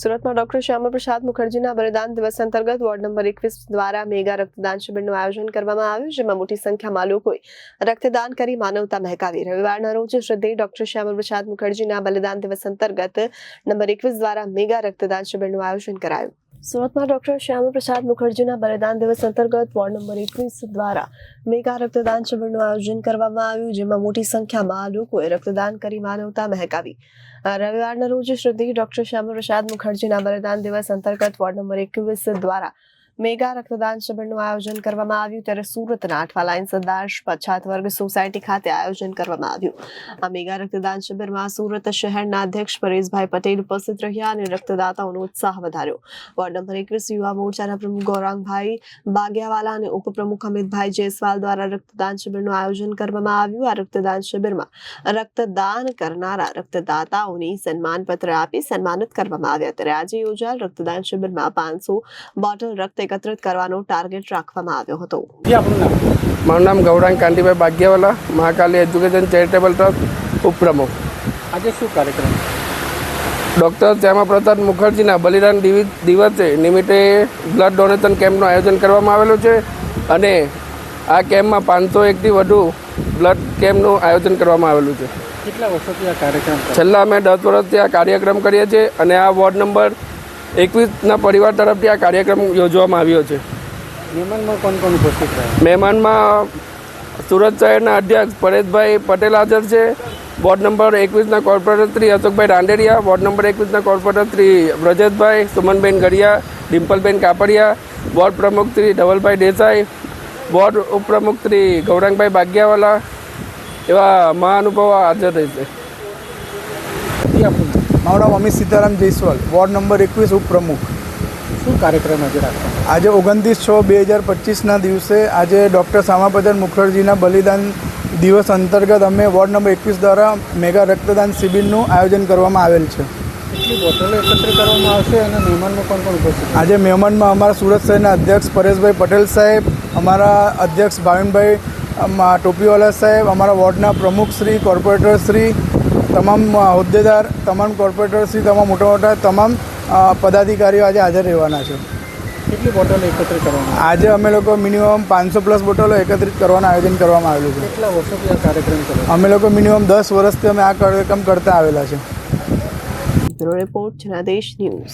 સુરતમાં ડોક્ટર શ્યામાપ્રસાદ મુખર્જીના બલિદાન દિવસ અંતર્ગત વોર્ડ નંબર એકવીસ દ્વારા મેગા રક્તદાન શિબિરનું આયોજન કરવામાં આવ્યું, જેમાં મોટી સંખ્યામાં લોકોએ રક્તદાન કરી માનવતા મહેકાવી. રવિવારના રોજ શ્રદ્ધેય ડોક્ટર શ્યામાપ્રસાદ મુખર્જીના બલિદાન દિવસ અંતર્ગત નંબર એકવીસ દ્વારા મેગા રક્તદાન શિબિરનું આયોજન કરાયું. સુરતમાં ડોક્ટર શ્યામાપ્રસાદ મુખર્જીના બલિદાન દિવસ અંતર્ગત વોર્ડ નંબર એકવીસ દ્વારા મેગા રક્તદાન શિબિરનું આયોજન કરવામાં આવ્યું, જેમાં મોટી સંખ્યામાં લોકોએ રક્તદાન કરી માનવતા મહેકાવી. રવિવારના રોજ શ્રદ્ધિ ડોક્ટર શ્યામાપ્રસાદ મુખર્જીના બલિદાન દિવસ અંતર્ગત વોર્ડ નંબર એકવીસ દ્વારા મેગા રક્તદાન શિબિરનું આયોજન કરવામાં આવ્યું ત્યારે સુરતના લાઇન સરદાર પછાત વર્ગ સોસાયટી ખાતે આયોજન કરવામાં આવ્યું. આ મેગા રક્તદાન શિબિરમાં સુરત શહેરના અધ્યક્ષ પરેશભાઈ પટેલ ઉપસ્થિત રહ્યા અને રક્તદાતાઓનો ઉત્સાહ વધાર્યો. વોર્ડ નંબર એકવીસ યુવા મોરચાના પ્રમુખ ગૌરાંગભાઈ બાગિયાવાલા અને ઉપપ્રમુખ અમિતભાઈ જયસ્વાલ દ્વારા રક્તદાન શિબિરનું આયોજન કરવામાં આવ્યું. આ રક્તદાન શિબિરમાં રક્તદાન કરનારા રક્તદાતાઓને સન્માનપત્ર આપી સન્માનિત કરવામાં આવ્યા. ત્યારે આજે યોજાયેલ રક્તદાન શિબિરમાં પાંચસો બોટલ રક્ત એકત્રિત કરવાનો ટાર્ગેટ રાખવામાં આવ્યો હતો. જી આપણું નામ? મારું નામ Gaurang Kantibhai Bhagyawala Mahakali education charitable trust ઉપપ્રમુખ. આજે શું કાર્યક્રમ? ડૉક્ટર શ્યામાપ્રસાદ મુખર્જીના બલિદાન દિવિ- દિવસે નિમિત્તે બ્લડ ડોનેશન કેમ્પનું આયોજન કરવામાં આવેલું છે અને આ કેમ્પમાં પાંચસો એકથી વધુ બ્લડ કેમ્પનું આયોજન કરવામાં આવેલું છે. કેટલા વર્ષોથી આ કાર્યક્રમ છેલ્લા અમે દસ વર્ષથી આ કાર્યક્રમ કરીએ છીએ અને આ વોર્ડ નંબર એકવીસના પરિવાર તરફથી આ કાર્યક્રમ યોજવામાં આવ્યો છે. મહેમાનમાં કોણ કોણ ઉપસ્થિત મહેમાનમાં સુરત શહેરના અધ્યક્ષ પરેશભાઈ પટેલ હાજર છે. Ward number એકવીસના corporator Shri Ashokbhai Randeria ward number એકવીસના corporator Shri Brajeshbhai Sumanben Gadhiya ડિમ્પલબેન Kapadia ward પ્રમુખ શ્રી ધવલભાઈ દેસાઈ વોર્ડ ઉપપ્રમુખ શ્રી ગૌરાંગભાઈ બાગ્યાવાલા એવા મહાનુભાવો હાજર રહેશે. મારું નામ અમિત સીતારામ જયસ્વાલ. વોર્ડ નંબર એકવીસ ઉપપ્રમુખ. શું કાર્યક્રમ આજે રાખવાનો? આજે ઓગણત્રીસ છ બે હજાર પચીસના દિવસે આજે ડૉક્ટર શ્યામાપ્રસાદ મુખર્જીના બલિદાન દિવસ અંતર્ગત અમે વોર્ડ નંબર એકવીસ દ્વારા મેગા રક્તદાન શિબિરનું આયોજન કરવામાં આવેલ છે. કેટલી બોટલો એકત્ર કરવામાં આવશે અને મહેમાનમાં કોણ કોણ ઉપસ્થિત આજે મહેમાનમાં અમારા સુરત શહેરના અધ્યક્ષ પરેશભાઈ પટેલ સાહેબ અમારા અધ્યક્ષ ભાવિનભાઈ ટોપીવાલા સાહેબ અમારા વોર્ડના પ્રમુખ શ્રી કોર્પોરેટર શ્રી તમામ હોદ્દેદાર તમામ કોર્પોરેટર્સથી તમામ મોટા મોટા તમામ પદાધિકારીઓ આજે હાજર રહેવાના છે. કેટલી બોટલો એકત્રિત કરવામાં આજે અમે લોકો મિનિમમ પાંચસો પ્લસ બોટલો એકત્રિત કરવાનું આયોજન કરવામાં આવેલું છે. કેટલા વર્ષોથી આ કાર્યક્રમ કરે અમે લોકો મિનિમમ દસ વર્ષથી અમે આ કાર્યક્રમ કરતા આવેલા છે. Report Janadesh news.